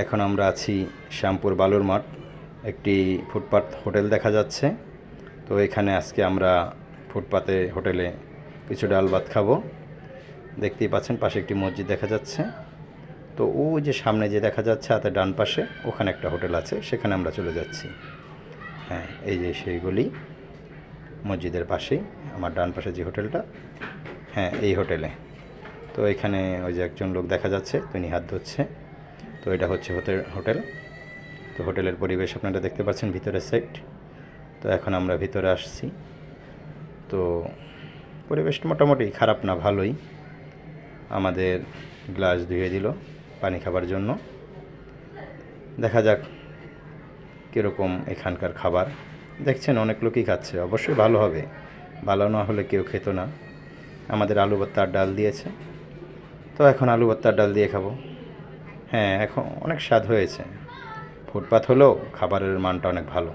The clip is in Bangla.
এখন আমরা আছি শ্যামপুর বালুর মাঠ, একটি ফুটপাত হোটেল দেখা যাচ্ছে। তো এখানে আজকে আমরা ফুটপাতে হোটেলে কিছু ডাল ভাত খাব। দেখতেই পাচ্ছেন পাশে একটি মসজিদ দেখা যাচ্ছে। তো ও যে সামনে যে দেখা যাচ্ছে হাতে ডান পাশে, ওখানে একটা হোটেল আছে, সেখানে আমরা চলে যাচ্ছি। হ্যাঁ এই যে সেইগুলি মসজিদের পাশেই, আমার ডান পাশে যে হোটেলটা। হ্যাঁ এই হোটেলে। তো এখানে ওই যে একজন লোক দেখা যাচ্ছে তিনি হাত ধরছে। তো এটা হচ্ছে হোটেল হোটেল। তো হোটেলের পরিবেশ আপনারা দেখতে পাচ্ছেন ভিতরের সাইড তো এখন আমরা ভিতরে আসছি। তো পরিবেশটা মোটামুটি খারাপ না, ভালোই। আমাদের গ্লাস ধুয়ে দিল পানি খাবার জন্য। দেখা যাক কীরকম এখানকার খাবার। দেখছেন অনেক লোকই খাচ্ছে, অবশ্যই ভালো হবে। ভালো না হলে কেউ খেত না। আমাদের আলু ভর্তার ডাল দিয়েছে। তো এখন আলু ভর্তার ডাল দিয়ে খাব। হ্যাঁ এখন অনেক স্বাদ হয়েছে। ফুটপাথ হলেও খাবারের মানটা অনেক ভালো।